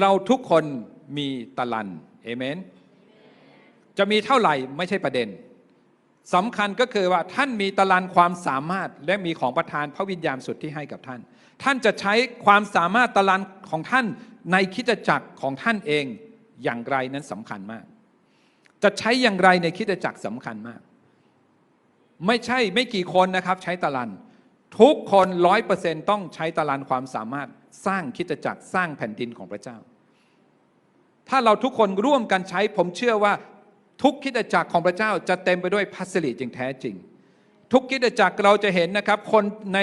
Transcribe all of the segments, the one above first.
เราทุกคนมีตะลันเอเมน จะมีเท่าไหร่ไม่ใช่ประเด็นสำคัญก็คือว่าท่านมีตะลันความสามารถและมีของประทานพระวิญญาณสุดที่ให้กับท่าน ท่านจะใช้ความสามารถตะลันของท่านในคิดจักรของท่านเองอย่างไรนั้นสำคัญมาก จะใช้อย่างไรในคิดจักรสำคัญมาก ไม่ใช่ไม่กี่คนนะครับ ใช้ตะลัน ทุกคนร้อยเปอร์เซ็นต้องใช้ตะลันความสามารถสร้างคิดจักรสร้างแผ่นดินของพระเจ้า ถ้าเราทุกคนร่วมกันใช้ผมเชื่อว่าทุกคิดจักรของพระเจ้าจะเต็มไปด้วยพัสริจึงแท้จริง ทุกคิดจักรเราจะเห็นนะครับ คนใน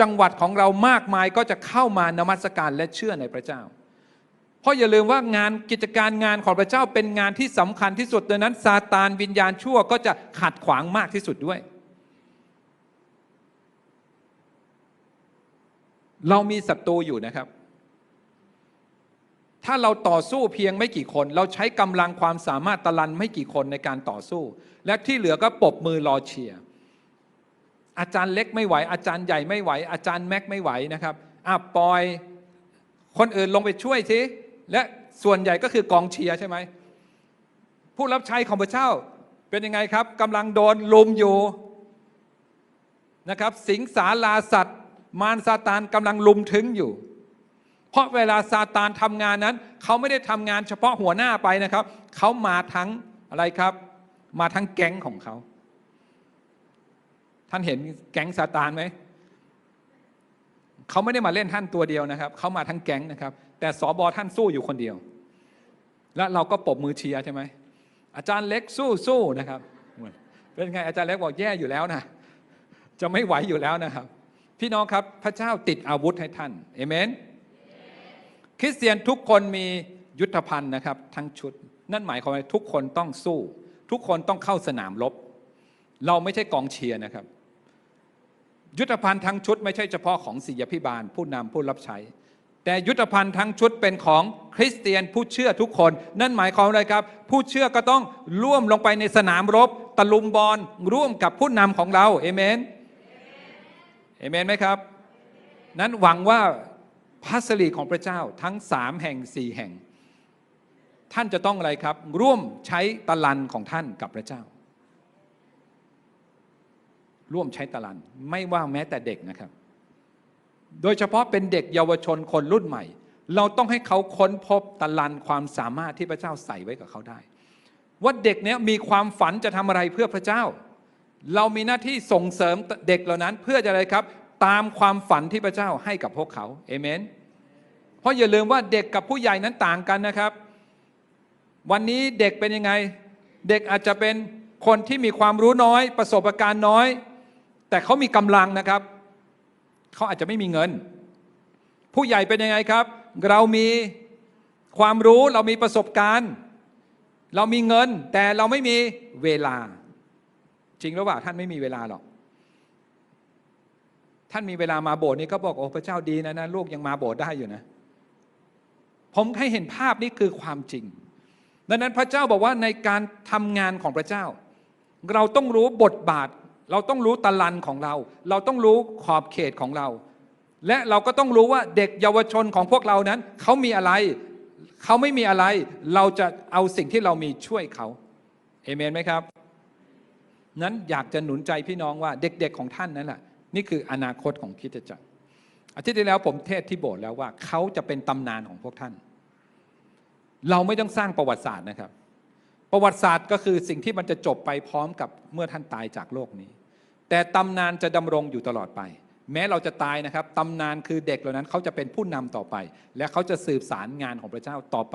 จังหวัดของเรามากมายก็จะเข้ามานมัสการและเชื่อในพระเจ้า เพราะอย่าลืมว่างานกิจการงานของพระเจ้าเป็นงานที่สำคัญที่สุดดังนั้นซาตานวิญญาณชั่วก็จะขัดขวางมากที่สุดด้วย เรามีศัตรูอยู่นะครับ ถ้าเราต่อสู้เพียงไม่กี่คน เราใช้กำลังความสามารถตะลันไม่กี่คนในการต่อสู้ และที่เหลือก็ปบมือรอเชียร์อาจารย์เล็กไม่ไหว อาจารย์ใหญ่ไม่ไหว อาจารย์แม็กไม่ไหวนะครับอะปล่อยคนอื่นลงไปช่วยสิและส่วนใหญ่ก็คือกองเชียร์ใช่ไหมผู้รับใช้ของพระเจ้าเป็นยังไงครับกำลังโดนลุมอยู่นะครับ สิงสาราสัตว์ มารซาตานกำลังลุมถึงอยู่ เพราะเวลาซาตานทำงานนั้น เขาไม่ได้ทำงานเฉพาะหัวหน้าไปนะครับ เขามาทั้งอะไรครับ มาทั้งแก๊งของเขา ท่านเห็นแก๊งซาตานไหมเขาไม่ได้มาเล่นท่านตัวเดียวนะครับ เขามาทั้งแก๊งนะครับ แต่สอบอท่านสู้อยู่คนเดียว และเราก็ปบมือเชียร์ใช่ไหมอาจารย์เล็กสู้สู้นะครับเป็นไงอาจารย์เล็กบอกแย่อยู่แล้วนะจะไม่ไหวอยู่แล้วนะครับ พี่น้องครับพระเจ้าติดอาวุธให้ท่านเอเมนคริสเตียนทุกคนมียุทธภัณฑ์นะครับ ทั้งชุด นั่นหมายความว่าทุกคนต้องสู้ ทุกคนต้องเข้าสนามรบ เราไม่ใช่กองเชียร์นะครับ ยุทธภัณฑ์ทั้งชุดไม่ใช่เฉพาะของศิยพิบาล ผู้นำผู้รับใช้ แต่ยุทธภัณฑ์ทั้งชุดเป็นของคริสเตียนผู้เชื่อทุกคน นั่นหมายความอะไรครับ ผู้เชื่อก็ต้องร่วมลงไปในสนามรบ ตะลุมบอลร่วมกับผู้นำของเราเอเมน เอเมนไหมครับ นั้นหวังว่าพระสิริของพระเจ้าทั้งสามแห่งสี่แห่ง ท่านจะต้องอะไรครับ ร่วมใช้ตะลันของท่านกับพระเจ้า ร่วมใช้ตะลันไม่ว่าแม้แต่เด็กนะครับ โดยเฉพาะเป็นเด็กเยาวชนคนรุ่นใหม่ เราต้องให้เขาค้นพบตะลันความสามารถที่พระเจ้าใส่ไว้กับเขาได้ ว่าเด็กเนี้ยมีความฝันจะทำอะไรเพื่อพระเจ้า เรามีหน้าที่ส่งเสริมเด็กเหล่านั้นเพื่อจะอะไรครับ ตามความฝันที่พระเจ้าให้กับพวกเขาเอเมน เพราะอย่าลืมว่าเด็กกับผู้ใหญ่นั้นต่างกันนะครับ วันนี้เด็กเป็นยังไง เด็กอาจจะเป็นคนที่มีความรู้น้อย ประสบการณ์น้อย แต่เขามีกำลังนะครับเขาอาจจะไม่มีเงิน ผู้ใหญ่เป็นยังไงครับ เรามีความรู้เรามีประสบการณ์ เรามีเงินแต่เราไม่มีเวลา จริงหรือเปล่าท่านไม่มีเวลาหรอก ท่านมีเวลามาโบสถ์นี่ก็บอกโอ้พระเจ้าดีนะนะลูกยังมาโบสถ์ได้อยู่นะ ผมให้เห็นภาพนี้คือความจริง ดังนั้นพระเจ้าบอกว่าในการทำงานของพระเจ้า เราต้องรู้บทบาท เราต้องรู้ตะลันของเรา เราต้องรู้ขอบเขตของเรา และเราก็ต้องรู้ว่าเด็กเยาวชนของพวกเรานั้นเขามีอะไรเขาไม่มีอะไร เราจะเอาสิ่งที่เรามีช่วยเขาเอเมนไหมครับ นั้นอยากจะหนุนใจพี่น้องว่าเด็กๆของท่านนั่นแหละนี่คืออนาคตของคริสตจักรอาทิตย์ที่แล้วผมเทศที่โบสถ์แล้วว่าเขาจะเป็นตำนานของพวกท่าน เราไม่ต้องสร้างประวัติศาสตร์นะครับ ประวัติศาสตร์ก็คือสิ่งที่มันจะจบไปพร้อมกับเมื่อท่านตายจากโลกนี้ แต่ตำนานจะดำรงอยู่ตลอดไป แม้เราจะตายนะครับตำนานคือเด็กเหล่านั้นเขาจะเป็นผู้นำต่อไป และเขาจะสืบสารงานของพระเจ้าต่อไป